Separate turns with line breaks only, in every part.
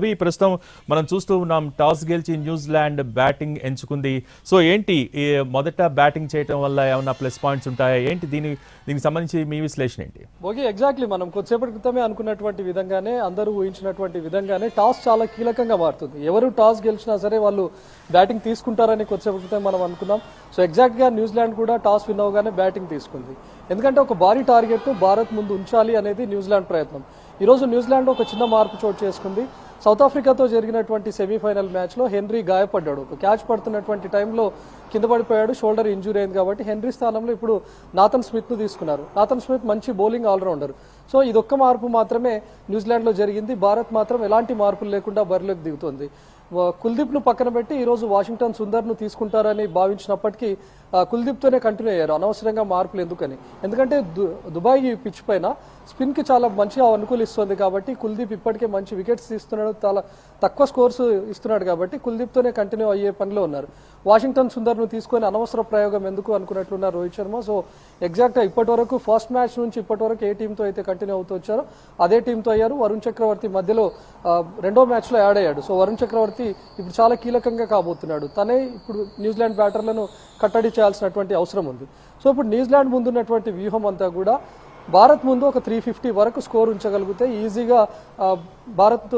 అవి ప్రస్తుతం మనం చూస్తూ ఉన్నాం టాస్ గెలిచి న్యూజిలాండ్ బ్యాటింగ్ ఎంచుకుంది. సో ఏంటి ఈ మొదట బ్యాటింగ్ చేయటం వల్ల ఏమైనా ప్లస్ పాయింట్స్ ఉంటాయా? ఏంటి దీని దీనికి సంబంధించి మీ విశ్లేషణ ఏంటి?
ఓకే ఎగ్జాక్ట్లీ మనం కొద్దిసేపటి క్రితమే అనుకున్నటువంటి విధంగానే అందరూ ఊహించినటువంటి విధంగానే టాస్ చాలా కీలకంగా మారుతుంది. ఎవరు టాస్ గెలిచినా సరే వాళ్ళు బ్యాటింగ్ తీసుకుంటారని కొద్దిసేపటి క్రితం మనం అనుకున్నాం. సో ఎగ్జాక్ట్గా న్యూజిలాండ్ కూడా టాస్ విన్ అవగానే బ్యాటింగ్ తీసుకుంది. ఎందుకంటే ఒక భారీ టార్గెట్ భారత్ ముందు ఉంచాలి అనేది న్యూజిలాండ్ ప్రయత్నం. ఈరోజు న్యూజిలాండ్ ఒక చిన్న మార్పు చోటు చేసుకుంది. సౌత్ ఆఫ్రికాతో జరిగినటువంటి సెమీఫైనల్ మ్యాచ్లో హెన్రీ గాయపడ్డాడు. ఒక క్యాచ్ పడుతున్నటువంటి టైంలో కింద పడిపోయాడు షోల్డర్ ఇంజూరీ అయింది కాబట్టి హెన్రీ స్థానంలో ఇప్పుడు నాథన్ స్మిత్ను తీసుకున్నారు. నాథన్ స్మిత్ మంచి బౌలింగ్ ఆల్రౌండర్. సో ఇదొక్క మార్పు మాత్రమే న్యూజిలాండ్లో జరిగింది. భారత్ మాత్రం ఎలాంటి మార్పులు లేకుండా బరిలోకి దిగుతుంది. కుల్దీప్ను పక్కన పెట్టి ఈరోజు వాషింగ్టన్ సుందర్ను తీసుకుంటారని భావించినప్పటికీ కుల్దీప్తోనే కంటిన్యూ అయ్యారు. అనవసరంగా మార్పులు ఎందుకని? ఎందుకంటే దు- దుబాయ్ ఈ పిచ్ పైన స్పిన్కి చాలా మంచిగా అనుకూలిస్తుంది కాబట్టి కుల్దీప్ ఇప్పటికే మంచి వికెట్స్ తీస్తున్నాడు చాలా తక్కువ స్కోర్స్ ఇస్తున్నాడు కాబట్టి కుల్దీప్తోనే కంటిన్యూ అయ్యే పనిలో ఉన్నారు. వాషింగ్టన్ సుందర్ను తీసుకొని అనవసర ప్రయోగం ఎందుకు అనుకున్నట్లున్నారు రోహిత్ శర్మ? సో ఎగ్జాక్ట్గా ఇప్పటి వరకు ఫస్ట్ మ్యాచ్ నుంచి ఇప్పటి వరకు ఏ టీంతో అయితే కంటిన్యూ అవుతూ వచ్చారో అదే టీంతో అయ్యారు. వరుణ్ చక్రవర్తి మధ్యలో రెండో మ్యాచ్లో యాడ్ అయ్యాడు. సో వరుణ్ చక్రవర్తి ఇప్పుడు చాలా కీలకంగా కాబోతున్నాడు. తనే ఇప్పుడు న్యూజిలాండ్ బ్యాటర్లను కట్టడి చేయాల్సినటువంటి అవసరం ఉంది. సో ఇప్పుడు న్యూజిలాండ్ ముందున్నటువంటి వ్యూహం అంతా కూడా భారత్ ముందు ఒక త్రీ ఫిఫ్టీ వరకు స్కోర్ ఉంచగలిగితే ఈజీగా భారత్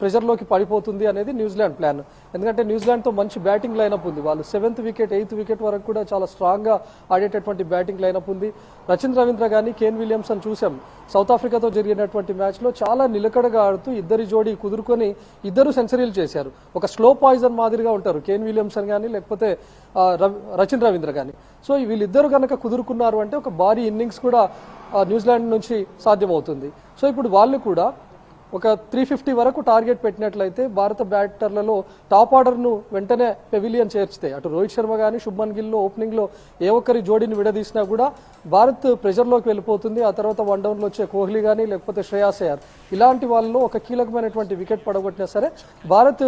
ప్రెజర్లోకి పడిపోతుంది అనేది న్యూజిలాండ్ ప్లాన్. ఎందుకంటే న్యూజిలాండ్తో మంచి బ్యాటింగ్ లైనప్ ఉంది. వాళ్ళు సెవెంత్ వికెట్ ఎయిత్ వికెట్ వరకు కూడా చాలా స్ట్రాంగ్గా ఆడేటటువంటి బ్యాటింగ్ లైనప్ ఉంది. రచిన్ రవీంద్ర కానీ కేన్ విలియమ్సన్ చూసాం. సౌత్ ఆఫ్రికాతో జరిగినటువంటి మ్యాచ్లో చాలా నిలకడగా ఆడుతూ ఇద్దరి జోడీ కుదురుకొని ఇద్దరు సెంచరీలు చేశారు. ఒక స్లో పాయిజన్ మాదిరిగా ఉంటారు కేన్ విలియమ్సన్ కానీ లేకపోతే రవి- రచిన్ రవీంద్ర కానీ సో వీళ్ళిద్దరు కనుక కుదురుకున్నారు అంటే ఒక భారీ ఇన్నింగ్స్ కూడా న్యూజిలాండ్ నుంచి సాధ్యమవుతుంది. సో ఇప్పుడు వాళ్ళు కూడా ఒక త్రీ ఫిఫ్టీ వరకు టార్గెట్ పెట్టినట్లయితే భారత బ్యాటర్లలో టాప్ ఆర్డర్ను వెంటనే పెవిలియన్ చేర్చితే అటు రోహిత్ శర్మ కానీ శుభ్మన్ గిల్లో ఓపెనింగ్లో ఏ ఒక్కరి జోడీని విడదీసినా కూడా భారత్ ప్రెషర్లోకి వెళ్ళిపోతుంది. ఆ తర్వాత వన్ డౌన్లో వచ్చే కోహ్లీ కానీ లేకపోతే శ్రేయాస్ అయ్యార్. ఇలాంటి వాళ్ళలో ఒక కీలకమైనటువంటి వికెట్ పడగొట్టినా సరే భారత్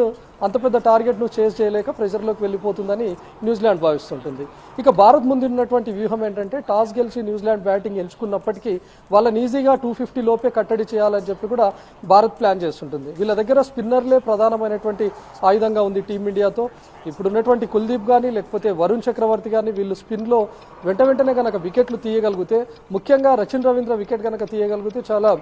అంత పెద్ద టార్గెట్ను చేజ్ చేయలేక ప్రెషర్లోకి వెళ్ళిపోతుందని న్యూజిలాండ్ భావిస్తుంటుంది. ఇక భారత్ ముందు ఉన్నటువంటి వ్యూహం ఏంటంటే టాస్ గెలిచి న్యూజిలాండ్ బ్యాటింగ్ ఎంచుకున్నప్పటికీ వాళ్ళని ఈజీగా టూ ఫిఫ్టీ లోపే కట్టడి చేయాలని చెప్పి కూడా భారత్ ప్లాన్ చేస్తుంటుంది. వీళ్ళ దగ్గర స్పిన్నర్లే ప్రధానమైనటువంటి ఆయుధంగా ఉంది టీమిండియాతో ఇప్పుడున్నటువంటి కుల్దీప్ కానీ లేకపోతే వరుణ్ చక్రవర్తి కానీ వీళ్ళు స్పిన్లో వెంట వెంటనే కనుక వికెట్లు తీయగలిగితే ముఖ్యంగా రచిన్ రవీంద్ర వికెట్ కనుక తీయగలిగితే చాలా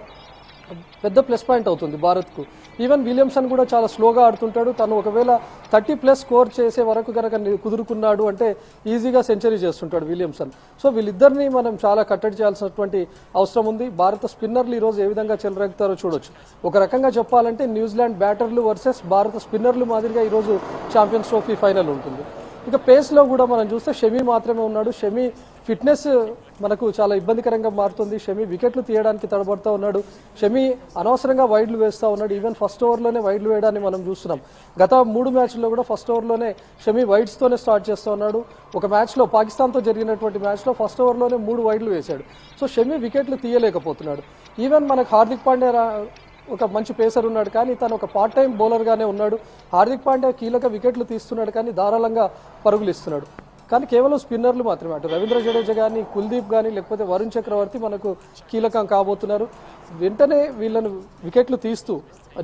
పెద్ద ప్లస్ పాయింట్ అవుతుంది భారత్కు. ఈవెన్ విలియమ్సన్ కూడా చాలా స్లోగా ఆడుతుంటాడు. తను ఒకవేళ థర్టీ ప్లస్ స్కోర్ చేసే వరకు కనుక కుదురుకున్నాడు అంటే ఈజీగా సెంచరీ చేస్తుంటాడు విలియమ్సన్. సో వీళ్ళిద్దరిని మనం చాలా కట్టడి చేయాల్సినటువంటి అవసరం ఉంది. భారత స్పిన్నర్లు ఈరోజు ఏ విధంగా చెలరెగుతారో చూడొచ్చు. ఒక రకంగా చెప్పాలంటే న్యూజిలాండ్ బ్యాటర్లు వర్సెస్ భారత స్పిన్నర్లు మాదిరిగా ఈరోజు ఛాంపియన్స్ ట్రోఫీ ఫైనల్ ఉంటుంది. ఇక పేస్లో కూడా మనం చూస్తే షమీ మాత్రమే ఉన్నాడు. షమీ ఫిట్నెస్ మనకు చాలా ఇబ్బందికరంగా మారుతుంది. షమి వికెట్లు తీయడానికి తడబడుతూ ఉన్నాడు. షమి అనవసరంగా వైడ్లు వేస్తూ ఉన్నాడు. ఈవెన్ ఫస్ట్ ఓవర్లోనే వైడ్లు వేయడాన్ని మనం చూస్తున్నాం. గత మూడు మ్యాచ్ల్లో కూడా ఫస్ట్ ఓవర్లోనే షమి వైడ్స్తోనే స్టార్ట్ చేస్తూ ఉన్నాడు. ఒక మ్యాచ్లో పాకిస్తాన్తో జరిగినటువంటి మ్యాచ్లో ఫస్ట్ ఓవర్లోనే మూడు వైడ్లు వేశాడు. సో షమి వికెట్లు తీయలేకపోతున్నాడు. ఈవెన్ మనకు హార్దిక్ పాండ్యా రా- ఒక మంచి పేసర్ ఉన్నాడు కానీ తను ఒక పార్ట్ టైం బౌలర్గానే ఉన్నాడు. హార్దిక్ పాండ్యా కీలక వికెట్లు తీస్తున్నాడు కానీ ధారాళంగా పరుగులు ఇస్తున్నాడు కానీ కేవలం స్పిన్నర్లు మాత్రమే. అటు రవీంద్ర జడేజా కానీ కుల్దీప్ కానీ లేకపోతే వరుణ్ చక్రవర్తి మనకు కీలకం కాబోతున్నారు. వెంటనే వీళ్ళను వికెట్లు తీస్తూ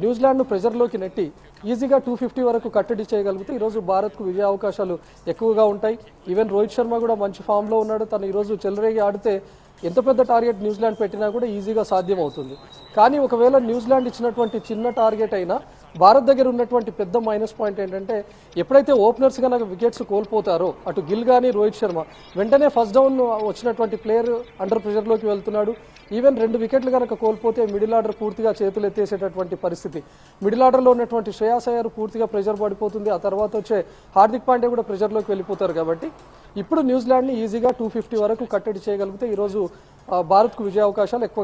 న్యూజిలాండ్ను ప్రెజర్లోకి నెట్టి ఈజీగా టూ ఫిఫ్టీ వరకు కట్టడి చేయగలిగితే ఈరోజు భారత్కు విజయ అవకాశాలు ఎక్కువగా ఉంటాయి. ఈవెన్ రోహిత్ శర్మ కూడా మంచి ఫామ్లో ఉన్నాడు. తను ఈరోజు చెలరేగి ఆడితే ఎంత పెద్ద టార్గెట్ న్యూజిలాండ్ పెట్టినా కూడా ఈజీగా సాధ్యం అవుతుంది కానీ ఒకవేళ న్యూజిలాండ్ ఇచ్చినటువంటి చిన్న టార్గెట్ అయినా భారత్ దగ్గర ఉన్నటువంటి పెద్ద మైనస్ పాయింట్ ఏంటంటే ఎప్పుడైతే ఓపెనర్స్ కనుక వికెట్స్ కోల్పోతారో అటు గిల్ కానీ రోహిత్ శర్మ వెంటనే ఫస్ట్ డౌన్ వచ్చినటువంటి ప్లేయర్ అండర్ ప్రెషర్లోకి వెళ్తున్నాడు. ఈవెన్ రెండు వికెట్లు కనుక కోల్పోతే మిడిల్ ఆర్డర్ పూర్తిగా చేతులు ఎత్తేసేటటువంటి పరిస్థితి. మిడిల్ ఆర్డర్లో ఉన్నటువంటి శ్రేయాస్ అయ్యర్ పూర్తిగా ప్రెషర్ పడిపోతుంది. ఆ తర్వాత వచ్చే హార్దిక్ పాండే కూడా ప్రెషర్లోకి వెళ్ళిపోతారు కాబట్టి ఇప్పుడు న్యూజిలాండ్ని ఈజీగా టూ ఫిఫ్టీ వరకు కట్టడి చేయగలిగితే ఈరోజు భారత్కు విజయ అవకాశాలు ఎక్కువగా